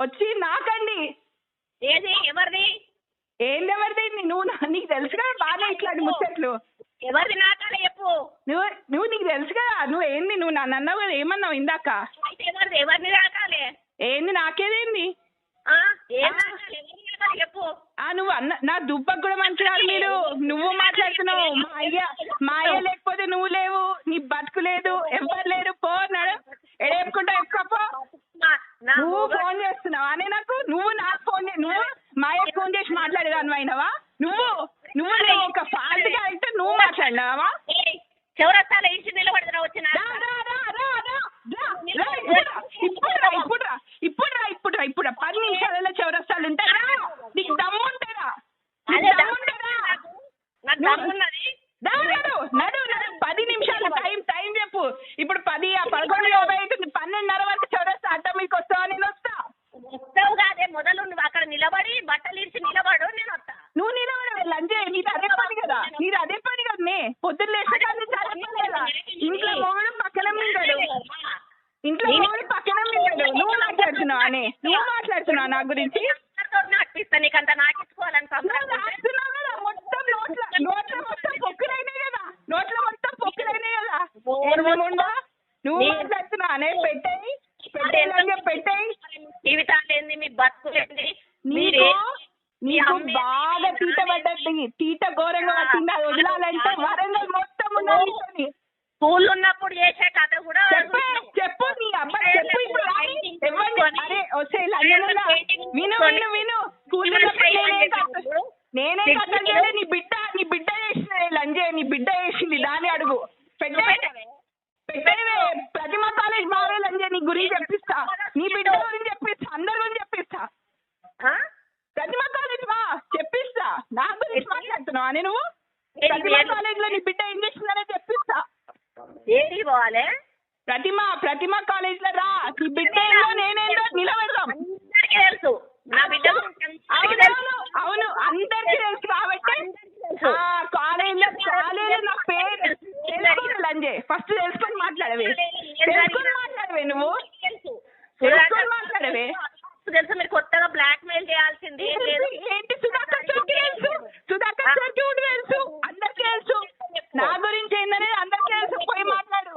వచ్చి నాకండి. ఏది? ఎవరిది? ఏందెవరిది నువ్వు నా- నీకు తెలుసు కదా బాగానే ఇట్లాంటి ముచ్చట్లు. ఎవరిది నాకాలి చెప్పు. నువ్వు నువ్వు నీకు తెలుసు కదా నువ్వు ఏంది? నువ్వు నన్ను అన్నావు కదా ఏమన్నావు ఇందాక? ఎవరిది? ఎవరిని నాకాలి? ఏంది నాకేదేంది? చెప్పు. ఆ నువ్వు అన్న నా దుబ్బకు కూడా మంచిగారు మీరు. నువ్వు మాట్లాడుతున్నావు. మా అయ్య మా అయ్య లేకపోతే నువ్వు లేవు. నీ బతుకు లేదు. ఎవ్వరు లేరు పో అన్నాడు ఎడేపుకుంటా ఎక్కువ నా- నా నువ్వు మొగ- ఫోన్ చేస్తున్నావా అనే నాకు నువ్వు నాకు ఫోన్ చే- నువ్వు మా అయ్యకు ఫోన్ చేసి మాట్లాడేదాన్ని అయినవా నువ్వు నువ్వు నువ్వు ఒక ఫాల్ట్ క్యారెక్టర్ నువ్వు మాట్లాడినావా చౌరస్తాలో నిలబడతా వచ్చిన రా, రా, రా, రా, రా, రా, రా, ఇప్పుడు రా, ఇప్పుడు రా, ఇప్పుడు రా, ఇప్పుడు రా, ఇప్పుడు రా, ఇప్పుడు రా. పది నిమిషాలలో చౌరస్తాలు ఉంటారా నీకు దమ్ము ఉంటారా అదే నీకు దమ్ము ఉంటారా నాకు నాకు నువ్వు- దమ్మున్నది దా, నడు నడు నడు పది నిమిషాలు టైం టైం చెప్పు ఇప్పుడు పది ఆ పదకొండు యాభై అవుతుంది పన్నెండున్నర వరకు చౌరస్తా అడ్డ మీకు వస్తావా నేను వస్తా వస్తావు కాదే మొదలు నువ్వు అక్కడ నిలబడి బట్టలు ఇచ్చి నిలబడు నేను వస్తా నువ్వు నిలబడవే లంజే నీది అదే పని కదా నీది అదే పని కదా నే పొద్దున్న లేచిన కానీ చాలా పని కదా ఇంట్లో మొగుడు పక్కన మింగాడు ఇంట్లో మొగుడు పక్కన మింగాడు నువ్వు మాట్లాడుతున్నావు అని నువ్వు మాట్లాడుతున్నావు నా గురించి నాటిస్తా నీకు అంత నాటించుకోవాలని నువ్వు సంబరం రాస్తున్నావు కదా మొత్తం నోట్ల నోట్ల మొత్తం పొక్కులైనాయి కదా నోట్ల మొత్తం పొక్కులైనాయి కదా నువ్వు నీ- మాట్లాడుతున్నావు అనే పెట్టేయి పెట్టేయి లంజే పెట్టేయి జీవితాలు ఏంది మీ బతుకులు ఏంది నీకు మీరే నీకు బాగా తీట పడ్డది తీట ఘోరంగా వచ్చింది అది వదలాలంటే వరంగల్ మొత్తం ఉన్నది. స్కూల్ ఉన్నప్పుడు చేసే కథ కూడా ప్రతిమ కాలేజ్ బావే లంజే నీ గురించి చెప్పిస్తా. నీ బిడ్డ గురించి చెప్పిస్తా. అందరి గురించి చెప్పిస్తా? ప్రతిమ కాలేజ్ వా చెప్పిస్తా. నా గురించి మాట్లాడుతున్నావా నేను? ప్రతిమ? కాలేజ్లో నీ బిడ్డ ఏం చేసిందనే చెప్పిస్తా. ఏది పోవాలి? ప్రతిమ ప్రతిమ కాలేజ్లో రా. నీ బిడ్డ ఏందో నేనేందో నిలబెడదాం అందరికీ తెలుసు నా బిడ్డ గురించి అందరికీ అవును తెలుసు. అవును అందరికీ తెలుసు కాబట్టి తెలుసు. కాలేజ్లో కాలేజ్ నా పేరు తెలుసుకో లంజే ఫస్ట్ తెలుసుకొని మాట్లాడవే తెలుసుకొని మాట్లాడవే నువ్వు తెలుసు తెలుసుకొని మాట్లాడవే తెలుసు మీరు కొత్తగా బ్లాక్ మెయిల్ చేయాల్సింది ఏం లేదు ఏంటి సుధాకర్ చౌకి తెలుసు? సుధాకర్ కూడా తెలుసు. అందరికీ తెలుసు. నా గురించి ఏందనేది అందరికీ తెలుసు. పోయి మాట్లాడు.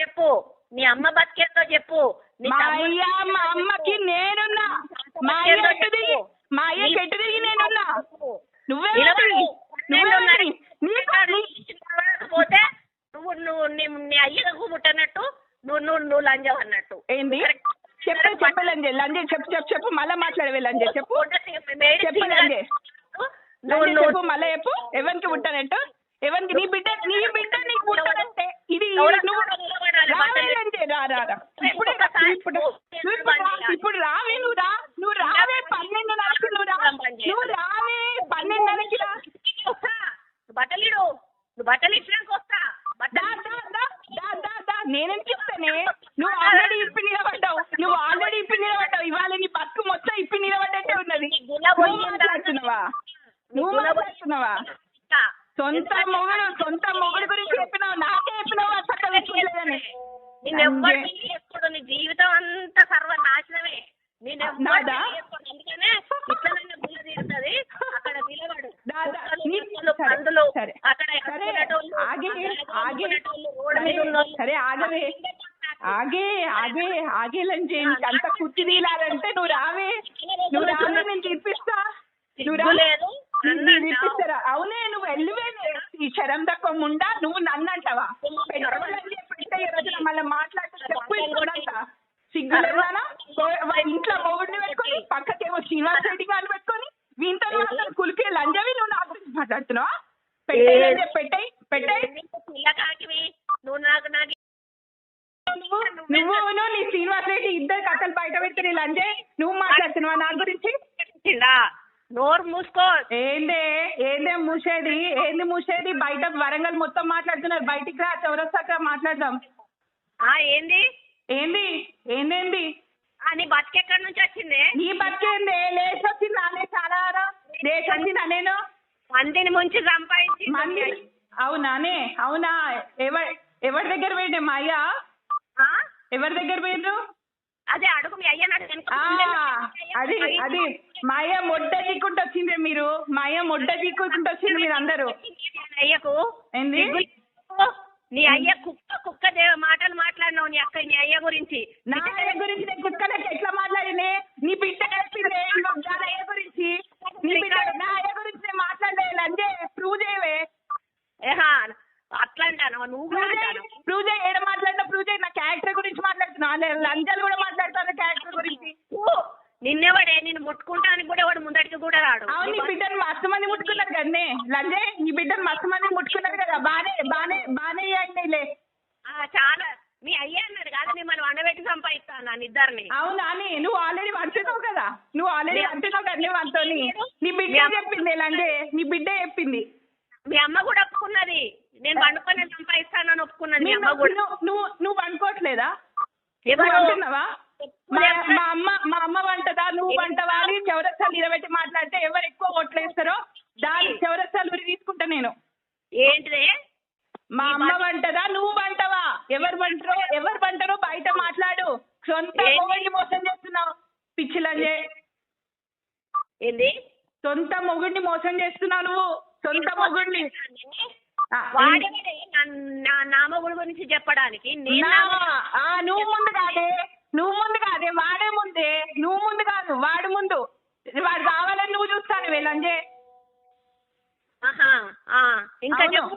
చెప్పు. మీ అమ్మ బతికేందో చెప్పు. మా అయ్య మా అమ్మకి నేనున్నా. మా అయ్య ఎట్టు తిరిగి మా అయ్య ఎట్టు తిరిగి నేనున్నా? నువ్వే. నువ్వే పోతే నువ్వు నువ్వు నీ అయ్యకు పుట్టనట్టు నువ్వు నువ్వు నువ్వు లంజం అన్నట్టు. ఏంది? లంజే లంజే చెప్పు చెప్పు చెప్పు. మళ్ళా మాట్లాడవే లంజే చెప్పు. చెప్పు లంజే నువ్వు లంజే చెప్పు మళ్ళా చెప్పు. ఎవరికి పుట్టానట్టు? ఎవరికి? నీ బిడ్డ నీ బిడ్డ నీకు పుట్టానంటే ఇది నువ్వు ఇప్పుడు ఇప్పుడు నువ్వు ఇప్పుడు రా, ఇప్పుడు రావే నువ్వు రా నువ్వు రావే పన్నెండున్నరకి నువ్వు రా నువ్వు రావే పన్నెండున్నరకి రా బట్టలు ఇడు నువ్వు బట్టలు ఇచ్చినాక వస్తా దా, బట్టలు దా, దా, దా, దా, దా. నేనేం చెప్తానే నువ్వు ఆల్రెడీ ఇప్పి నిలబడ్డావు నువ్వు ఆల్రెడీ ఇప్పి నిలబడ్డావు ఇవాళ నీ బతుకు మొత్తం ఇప్పి నిలబడ్డట్టే ఉన్నది నువ్వు మాట్లాడుతున్నావా నువ్వు మాట్లాడుతున్నావా సొంత మొగుడు సొంత మొగుడు గురించి చెప్పినావు. నాకే చెప్పినావు చక్కగా చూడలేదని ఎప్పుడు నీ జీవితం అంతా సర్వనాశనమే. నేను నాదా? అందుకనే ఇట్లనైనా గుల్ల తీరుతుంది అక్కడ నిలబడు. సరే, పందులు. అక్కడ ఆగవే ఆగే ఆగే. ఆగేలని నీకు అంత కుర్చీ తీయాలంటే నువ్వు రావే. నువ్వు రావే నేను తీర్పిస్తా నువ్వు సిగ్గు అవునే నువ్వు వెళ్ళివే ఈ శరం తక్కువ ముండా నువ్వు నన్ను అంటావా? మళ్ళీ మాట్లాడితే చెప్పు చూడంతా సిగ్గు లేదానా ఇంట్లో మొగుడిని పెట్టుకొని పక్కకేమో శ్రీనివాస్ రెడ్డి గారిని పెట్టుకొని వీంతో కులికే లంజవి నువ్వు నా గురించి మాట్లాడుతున్నావా? పెట్టే పెట్టేయి పెట్టేయి. నువ్వు నాకు నాకు నువ్వు నీ శ్రీనివాస్ రెడ్డి ఇద్దరు కథలు బయట పెడితే నీ లంజే నువ్వు మాట్లాడుతున్నావా నా గురించి? నోరు మూసుకో. ఏందే ఏందే మూసేది ఏంది మూసేది? బయట వరంగల్ మొత్తం మాట్లాడుతున్నారు. బయటికి రా చౌరస్తాక మాట్లాడదాం. ఆ ఏంది? ఏంది ఏందేంది? ఆ నీ బతికెక్కడి నుంచి వచ్చింది? నీ బతికేందే లేచి వచ్చిందా? అనే చాలా లేచి వచ్చిందా నేను? మందిని ముంచి సంపాదించి మంది? అవునానే అవునా? ఎవరి ఎవరి దగ్గర పోయిండే మా అయ్య? ఆ? ఎవరి దగ్గర పోయిండ్రు? అదే అడుగు మీ అయ్యని అడుగు వెనక ఆ, పిల్లలు. అది అది. మా అయ్య మొడ్డ దిక్కుంటూ వచ్చిండ్రు మీరు. మా అయ్య మొడ్డ దిక్కుంటూ వచ్చిండ్రు మీరు అందరూ. నీ అయ్యకు ఏంది? నీ అయ్య కుక్క కుక్క మాటలు మాట్లాడినావు నీ అక్క నీ అయ్య గురించి. నా అయ్య గురించి నేను కుక్కలకి ఎట్లా మాట్లాడినే? నీ బిడ్డ చెప్పిందే నా అయ్య గురించి. నీ బిడ్డ నా అయ్య గురించి నేను మాట్లాడలే లంజే ప్రూవ్ చేయవే. ఏహా అట్లా అంటాను నువ్వు ప్రూవ్ చేయి ఏడ మాట్లాడినా ప్రూవ్ చేయి నా క్యారెక్టర్ గురించి మాట్లాడుతున్నా. నేను లంజాలు కూడా మాట్లాడతాను క్యారెక్టర్ గురించి నిన్నెవడే నేను ముట్టుకుంటానికి కూడా వాడు ముందటికి కూడా రాడు అవును నీ బిడ్డను మస్తు మంది ముట్టుకున్నారు కదనే లంజే నీ బిడ్డను మస్తు మంది ముట్టుకున్నారు కదా బానే బానే బానే అయ్యిందిలే ఆ, చాలా మీ అయ్య అన్నాడు కాదు నేను మనం వండబెట్టి సంపాదిస్తాను నన్ను ఇద్దరిని అవునా అని నువ్వు ఆల్రెడీ అంటున్నావు కదా నువ్వు ఆల్రెడీ అంటున్నావు నీ బిడ్డ చెప్పింది లంజే నీ బిడ్డ చెప్పింది. మీ అమ్మ కూడా ఒప్పుకున్నది. నేను వండుకొని సంపాదిస్తానని ఒప్పుకున్నది. మీ అమ్మ కూడా. నువ్వు నువ్వు అనుకోవట్లేదా? ఎవరు? అంటున్నావా మా మా అమ్మ మా అమ్మ వంటదా నువ్వు వంటవా అని చౌరస్తాలు నిలబెట్టి మాట్లాడితే ఎవరు ఎక్కువ ఓట్లేస్తారో దాని చౌరస్తాలు ఉరి తీసుకుంటా నేను ఏంటిది మా అమ్మ వంటదా నువ్వు వంటవా ఎవరు వంటరో ఎవరు వంటరో బయట మాట్లాడు సొంత ఏంటి? మొగుడిని మోసం చేస్తున్నావు పిచ్చిలంజే ఏంది సొంత మొగుడిని మోసం చేస్తున్నావు నువ్వు సొంత మొగుడిని ఆ, వాడేవాడే నా- నా నామగుడు గురించి చెప్పడానికి నువ్వు ముందు కాదే. నువ్వు ముందు కాదే వాడే ముందే. నువ్వు ముందు కాదు వాడు ముందు. వాడు కావాలని నువ్వు చూస్తాను వీళ్ళంజే ఇంకా. చెప్పు.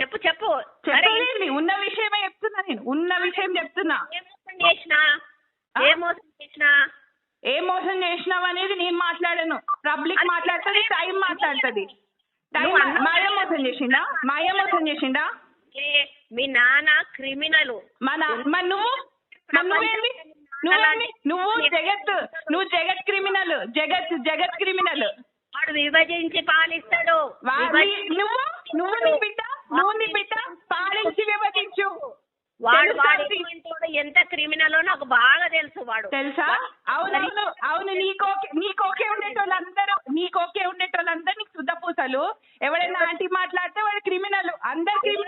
చెప్పు చెప్పు. సరే చెప్పేది ఉన్న విషయమే చెప్తున్నా నేను. ఉన్న విషయం చెప్తున్నా. ఏ మోసం చేసినా? ఏ మోసం చేసినా? ఏ మోసం చేసినావు అనేది నేను మాట్లాడాను. పబ్లిక్ మాట్లాడుతుంది టైం మాట్లాడుతుంది. టైం మాయ మోసం చేసిండా? మాయ మోసం చేసిండా? ఏ, మీ నాన్న క్రిమినల్. నువ్వు? నువ్వు జగత్ నువ్వు జగత్ క్రిమినల్. జగత్ జగత్ క్రిమినల్. వాడు విభజించి పాలిస్తాడు. నువ్వు? నువ్వు నీ బిడ్డ? నువ్వు నీ బిడ్డ? పాలించి విభజించు. వాడు వాడు ఎంత క్రిమినల్ నాకు బాగా తెలుసు వాడు. తెలుసా? అవునవును. అవును నీకోకే నీకోకే ఉండేటోళ్ళందరూ నీకోకే ఉండేటోళ్ళందరూ నీకు శుద్ధ పూసలు ఎవడైనా ఆంటీ మాట్లాడితే వాడు క్రిమినల్. అందరు క్రిమినల్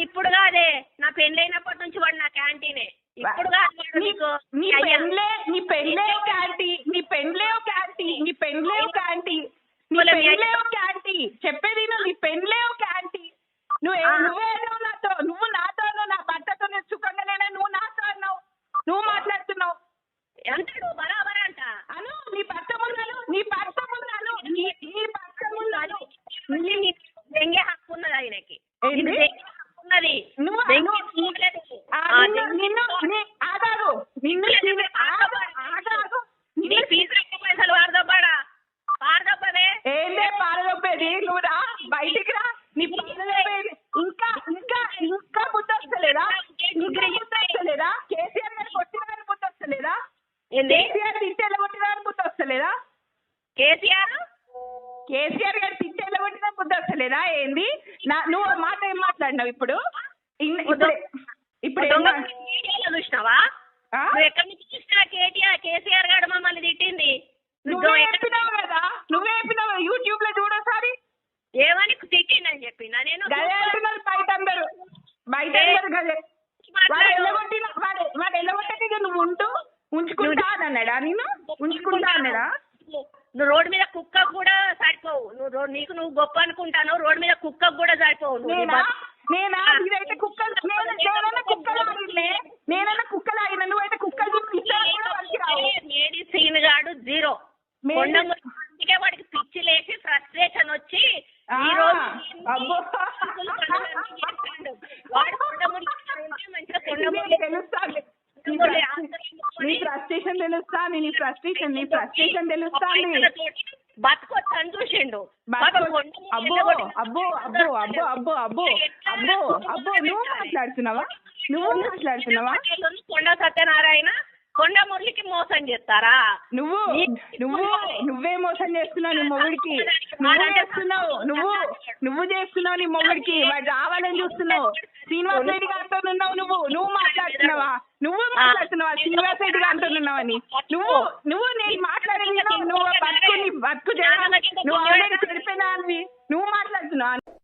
ఇప్పుడు కాదే నా పెళ్ళైనప్పటి నుంచి వాడు నా క్యాంటీనే ఇప్పుడు కాదు వాడు నీ నీకు నీ అయ్యా. పెండ్లే నీ పెండ్లే ఒక ఆంటీ నీ పెండ్లే ఒక ఆంటీ నీ పెండ్లే ఒక ఆంటీ నీ పోలే, మీ పెండ్లే అయ్య- ఒక ఆంటీ చెప్పేది నువ్వు నీ పెండ్లే ఒక ఆంటీ నువ్వు ఆ. నువ్వే అన్నావు నాతో నువ్వు నాతో అన్నావు నా భర్తతో నేను సుఖంగా లేనా నువ్వు నాతో అన్నావు నువ్వు మాట్లాడుతున్నావు అంటాడు బరాబర్ అంట అను నీ భర్త ముందాలు నీ భర్త ముందాలు నీ నీ భర్త ముందాలు మళ్ళీ నీకు దెంగే హక్కు ఉన్నది ఆయనకి ఏంది? నీకు దెంగే హక్కు ఉన్నది నువ్వు దెంగే నువ్వు- హక్కు ఉన్నది. ఆ, ఆ, నిన్ను దెంగే నిన్ను హక్కు నీ ఆగాగు నిన్ను నిన్ను ఆగు ఆగాగు నీ నిన్ను ఫీజు లెక్క పైసలు వాడదబ్బాడా వాడదబ్బదే ఏందే పాలదొప్పేది నువ్వు రా బయటికి రా నీ పాలదొప్పేది ఇంకా ఇంకా ఇంకా బుద్ధి వస్తలేదా ఇంకా బుద్ధి వస్తలేదా కేసీఆర్ గారు కొట్టిన గారి బుద్ధి వస్తలేదా ఏంది కేసీఆర్ తిట్టేలా కొట్టిన గారి బుద్ధి వస్తలేదా కేసీఆర్ కేసీఆర్ గారు తిట్టేలా కొట్టిన బుద్ధి వస్తలేదా ఏంది? నా నువ్వు మాట ఏం మాట్లాడినావు ఇప్పుడు? ఇన్- ఇప్పుడు ఇప్పుడు ఏం దొంగ మా- మీడియాలో చూసినావా? ఆ? నువ్వు ఎక్కడి నుంచి చూసినా కేటీఆర్? కేసీఆర్ గారు మమ్మల్ని తిట్టింది. నువ్వే నువ్వు ఎక్కడ- చెప్పినావు కదా? నువ్వే చెప్పినావు యూట్యూబ్లో చూడోసారి ఏమని తిట్టిందని చెప్పినా? నేను గదే అంటున్నారు బయట అందరు. బయట అందరు గదే. వాడు. ఎల్లగొట్టిన వాడు వాడు ఎల్లగొట్టక నువ్వు ఉంటూ ఉంచుకుంటా అని అన్నాడా? నేను? ఉంచుకుంటా అన్నాడా? నువ్వు రోడ్డు మీద కుక్క కూడా సరిపోవు నువ్వు రో- నీకు నువ్వు గొప్ప అనుకుంటాను రోడ్డు మీద కుక్క కూడా సరిపోవు నేనా కుక్కలు నేను నేనైనా కుక్కలు నేనైనా కుక్కలు ఆగిన నువ్వైతే కుక్కలు మేడి సీన్ గాడు జీరో అందుకే వాడికి పిచ్చి లేచి ఫ్రస్ట్రేషన్ వచ్చి ఈ రోజు. వాడు మంచిగా నీ ఫ్రస్ట్రే- నీ ఫ్రస్ట్రేషన్ తెలుస్తాను నీ ఫ్రస్ట్రేషన్ నీ చూసిండు బతుకు- కొండమురి అబ్బో అబ్బో అబ్బో అబ్బో అబ్బో అబ్బో అబ్బో అబ్బో నువ్వు మాట్లాడుతున్నావా? నువ్వు మాట్లాడుతున్నావా? కొండ సత్యనారాయణ కొండ మురళికి మోసం చేస్తారా? నువ్వు నువ్వు నువ్వే మోసం చేస్తున్నావు నీ మొగుడికి. నువ్వు చేస్తున్నావు నువ్వు నువ్వు చేస్తున్నావు నీ మొగుడికి. వాడు రావాలని చూస్తున్నావు. శ్రీనివాస్ రెడ్డి గారితో ఉన్నావు నువ్వు. నువ్వు మాట్లాడుతున్నావా? నువ్వు మాట్లాడుతున్నావా? శ్రీనివాస్ రెడ్డి గారితో ఉన్నావని. నువ్వు నువ్వు నేను మాట్లాడేది నువ్వు బతుకు నీ బతుకు నువ్వు చెడిపోయినా నువ్వు మాట్లాడుతున్నావు?